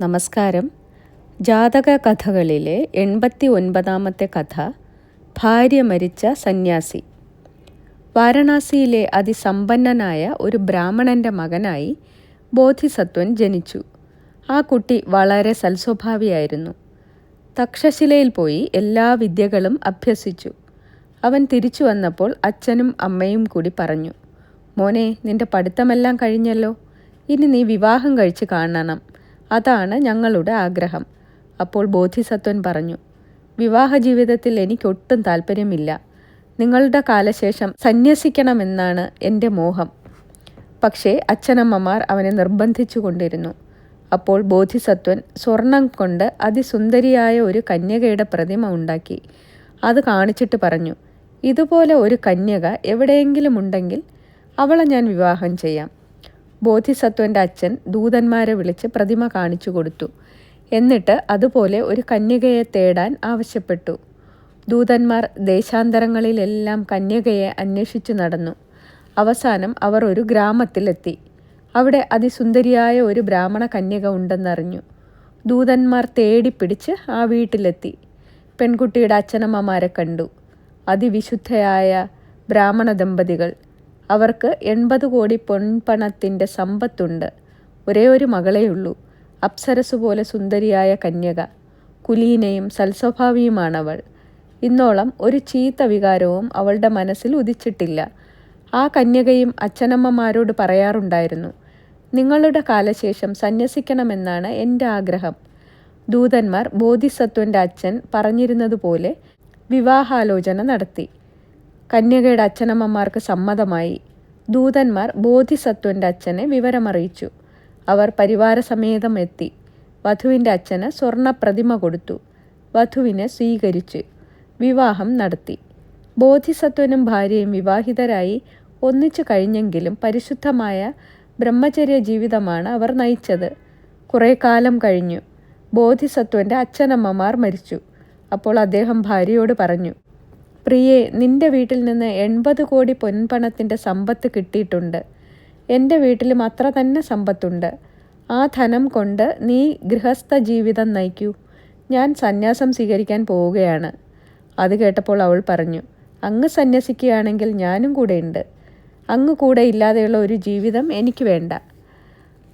നമസ്കാരം. ജാതക കഥകളിലെ എൺപത്തി ഒൻപതാമത്തെ കഥ ഭാര്യ മരിച്ച സന്യാസി. വാരണാസിയിലെ അതിസമ്പന്നനായ ഒരു ബ്രാഹ്മണന്റെ മകനായി ബോധിസത്വൻ ജനിച്ചു. ആ കുട്ടി വളരെ സൽസ്വഭാവിയായിരുന്നു. തക്ഷശിലയിൽ പോയി എല്ലാ വിദ്യകളും അഭ്യസിച്ചു. അവൻ തിരിച്ചു വന്നപ്പോൾ അച്ഛനും അമ്മയും കൂടി പറഞ്ഞു മോനെ നിന്റെ പഠിത്തമെല്ലാം കഴിഞ്ഞല്ലോ. ഇനി നീ വിവാഹം കഴിച്ച് കാണണം. അതാണ് ഞങ്ങളുടെ ആഗ്രഹം. അപ്പോൾ ബോധിസത്വൻ പറഞ്ഞു വിവാഹ ജീവിതത്തിൽ എനിക്കൊട്ടും താല്പര്യമില്ല നിങ്ങളുടെ കാലശേഷം സന്യസിക്കണമെന്നാണ് എന്റെ മോഹം. പക്ഷേ അച്ഛനമ്മമാർ അവനെ നിർബന്ധിച്ചു കൊണ്ടിരുന്നു അപ്പോൾ ബോധിസത്വൻ സ്വർണം കൊണ്ട് അതിസുന്ദരിയായ ഒരു കന്യകയുടെ പ്രതിമ ഉണ്ടാക്കി. അത് കാണിച്ചിട്ട് പറഞ്ഞു ഇതുപോലെ ഒരു കന്യക എവിടെയെങ്കിലും ഉണ്ടെങ്കിൽ അവളെ ഞാൻ വിവാഹം ചെയ്യാം. ബോധിസത്വന്റെ അച്ഛൻ ദൂതന്മാരെ വിളിച്ച് പ്രതിമ കാണിച്ചു കൊടുത്തു. എന്നിട്ട് അതുപോലെ ഒരു കന്യകയെ തേടാൻ ആവശ്യപ്പെട്ടു. ദൂതന്മാർ ദേശാന്തരങ്ങളിലെല്ലാം കന്യകയെ അന്വേഷിച്ചു നടന്നു. അവസാനം അവർ ഒരു ഗ്രാമത്തിലെത്തി. അവിടെ അതിസുന്ദരിയായ ഒരു ബ്രാഹ്മണ കന്യക ഉണ്ടെന്നറിഞ്ഞു. ദൂതന്മാർ തേടിപ്പിടിച്ച് ആ വീട്ടിലെത്തി. പെൺകുട്ടിയുടെ അച്ഛനമ്മമാരെ കണ്ടു. അതിവിശുദ്ധയായ ബ്രാഹ്മണ ദമ്പതികൾ അവർക്ക് എൺപത് കോടി പൊൻപണത്തിന്റെ സമ്പത്തുണ്ട്. ഒരേ ഒരു മകളെയുള്ളൂ അപ്സരസ് പോലെ സുന്ദരിയായ കന്യക. കുലീനയും സൽസ്വഭാവിയുമാണവൾ. ഇന്നോളം ഒരു ചീത്ത വികാരവും അവളുടെ മനസ്സിൽ ഉദിച്ചിട്ടില്ല. ആ കന്യകയും അച്ഛനമ്മമാരോട് പറയാറുണ്ടായിരുന്നു നിങ്ങളുടെ കാലശേഷം സന്യസിക്കണമെന്നാണ് എന്റെ ആഗ്രഹം. ദൂതന്മാർ ബോധിസത്വന്റെ അച്ഛൻ പറഞ്ഞിരുന്നതുപോലെ വിവാഹാലോചന നടത്തി. കന്യകയുടെ അച്ഛനമ്മമാർക്ക് സമ്മതമായി ദൂതന്മാർ ബോധിസത്വന്റെ അച്ഛനെ വിവരമറിയിച്ചു. അവർ പരിവാരസമേതം എത്തി. വധുവിന്റെ അച്ഛന് സ്വർണ പ്രതിമ കൊടുത്തു. വധുവിനെ സ്വീകരിച്ച് വിവാഹം നടത്തി. ബോധിസത്വനും ഭാര്യയും വിവാഹിതരായി ഒന്നിച്ചു കഴിഞ്ഞെങ്കിലും പരിശുദ്ധമായ ബ്രഹ്മചര്യ ജീവിതമാണ് അവർ നയിച്ചത്. കുറേ കാലം കഴിഞ്ഞു. ബോധിസത്വന്റെ അച്ഛനമ്മമാർ മരിച്ചു. അപ്പോൾ അദ്ദേഹം ഭാര്യയോട് പറഞ്ഞു പ്രിയെ നിന്റെ വീട്ടിൽ നിന്ന് എൺപത് കോടി പൊൻപണത്തിന്റെ സമ്പത്ത് കിട്ടിയിട്ടുണ്ട്. എന്റെ വീട്ടിലും അത്ര തന്നെ സമ്പത്തുണ്ട്. ആ ധനം കൊണ്ട് നീ ഗൃഹസ്ഥ ജീവിതം നയിക്കൂ. ഞാൻ സന്യാസം സ്വീകരിക്കാൻ പോവുകയാണ്. അത് കേട്ടപ്പോൾ അവൾ പറഞ്ഞു അങ്ങ് സന്യസിക്കുകയാണെങ്കിൽ ഞാനും കൂടെയുണ്ട് അങ്ങ് കൂടെ ഇല്ലാതെയുള്ള ഒരു ജീവിതം എനിക്ക് വേണ്ട.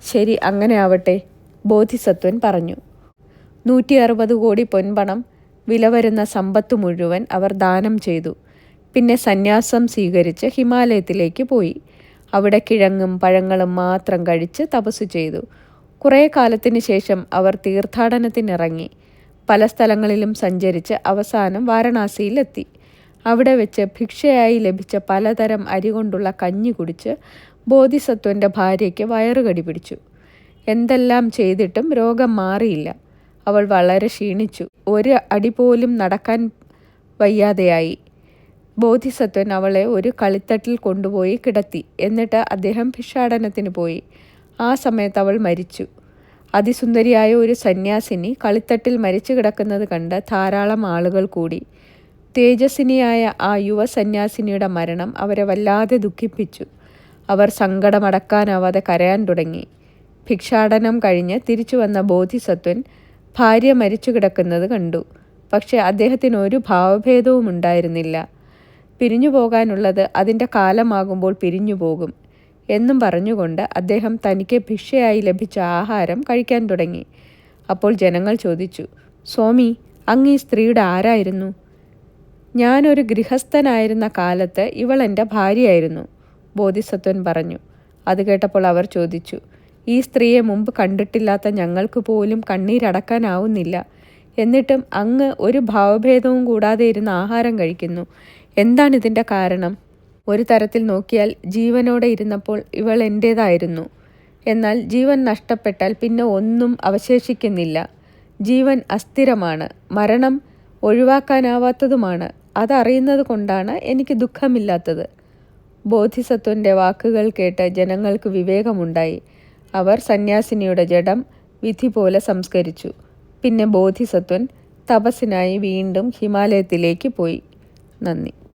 ശരി അങ്ങനെ ആവട്ടെ ബോധിസത്വൻ പറഞ്ഞു. നൂറ്റി അറുപത് കോടി പൊൻപണം വില വരുന്ന സമ്പത്ത് മുഴുവൻ അവർ ദാനം ചെയ്തു. പിന്നെ സന്യാസം സ്വീകരിച്ച് ഹിമാലയത്തിലേക്ക് പോയി. അവിടെ കിഴങ്ങും പഴങ്ങളും മാത്രം കഴിച്ച് തപസ് ചെയ്തു. കുറേ കാലത്തിന് ശേഷം അവർ തീർത്ഥാടനത്തിനിറങ്ങി. പല സ്ഥലങ്ങളിലും സഞ്ചരിച്ച് അവസാനം വാരണാസിയിലെത്തി. അവിടെ വെച്ച് ഭിക്ഷയായി ലഭിച്ച പലതരം അരി കൊണ്ടുള്ള കഞ്ഞി കുടിച്ച് ബോധിസത്വന്റെ ഭാര്യയ്ക്ക് വയറുകടി പിടിച്ചു. എന്തെല്ലാം ചെയ്തിട്ടും രോഗം മാറിയില്ല. അവൾ വളരെ ക്ഷീണിച്ചു. ഒരു അടി പോലും നടക്കാൻ വയ്യാതെയായി. ബോധിസത്വൻ അവളെ ഒരു കളിത്തട്ടിൽ കൊണ്ടുപോയി കിടത്തി. എന്നിട്ട് അദ്ദേഹം ഭിക്ഷാടനത്തിന് പോയി. ആ സമയത്ത് അവൾ മരിച്ചു. അതിസുന്ദരിയായ ഒരു സന്യാസിനി കളിത്തട്ടിൽ മരിച്ചു കിടക്കുന്നത് കണ്ട് ധാരാളം ആളുകൾ കൂടി. തേജസ്വിനിയായ ആ യുവ സന്യാസിനിയുടെ മരണം അവരെ വല്ലാതെ ദുഃഖിപ്പിച്ചു. അവർ സങ്കടമടക്കാനാവാതെ കരയാൻ തുടങ്ങി. ഭിക്ഷാടനം കഴിഞ്ഞ് തിരിച്ചു വന്ന ബോധിസത്വൻ ഭാര്യ മരിച്ചു കിടക്കുന്നത് കണ്ടു. പക്ഷെ അദ്ദേഹത്തിന് ഒരു ഭാവഭേദവും ഉണ്ടായിരുന്നില്ല. പിരിഞ്ഞു പോകാനുള്ളത് അതിന്റെ കാലമാകുമ്പോൾ പിരിഞ്ഞു പോകും എന്നും പറഞ്ഞുകൊണ്ട് അദ്ദേഹം തനിക്ക് ഭിക്ഷയായി ലഭിച്ച ആഹാരം കഴിക്കാൻ തുടങ്ങി. അപ്പോൾ ജനങ്ങൾ ചോദിച്ചു സ്വാമി അങ്ങ് ഈ സ്ത്രീയുടെ ആരായിരുന്നു? ഞാനൊരു ഗൃഹസ്ഥനായിരുന്ന കാലത്ത് ഇവൾ എന്റെ ഭാര്യയായിരുന്നു ബോധിസത്വൻ പറഞ്ഞു. അത് കേട്ടപ്പോൾ അവർ ചോദിച്ചു ഈ സ്ത്രീയെ മുമ്പ് കണ്ടിട്ടില്ലാത്ത ഞങ്ങൾക്ക് പോലും കണ്ണീരടക്കാനാവുന്നില്ല. എന്നിട്ടും അങ്ങ് ഒരു ഭാവഭേദവും കൂടാതെ ഇരുന്ന് ആഹാരം കഴിക്കുന്നു. എന്താണിതിന്റെ കാരണം? ഒരു തരത്തിൽ നോക്കിയാൽ ജീവനോടെ ഇരുന്നപ്പോൾ ഇവൾ എന്റേതായിരുന്നു എന്നാൽ ജീവൻ നഷ്ടപ്പെട്ടാൽ പിന്നെ ഒന്നും അവശേഷിക്കുന്നില്ല. ജീവൻ അസ്ഥിരമാണ്. മരണം ഒഴിവാക്കാനാവാത്തതുമാണ്. അതറിയുന്നത് കൊണ്ടാണ് എനിക്ക് ദുഃഖമില്ലാത്തത്. ബോധിസത്വന്റെ വാക്കുകൾ കേട്ട് ജനങ്ങൾക്ക് വിവേകമുണ്ടായി. അവർ സന്യാസിനിയുടെ ജഡം വിധി പോലെ സംസ്കരിച്ചു. പിന്നെ ബോധിസത്വൻ തപസ്സിനായി വീണ്ടും ഹിമാലയത്തിലേക്ക് പോയി. നന്ദി.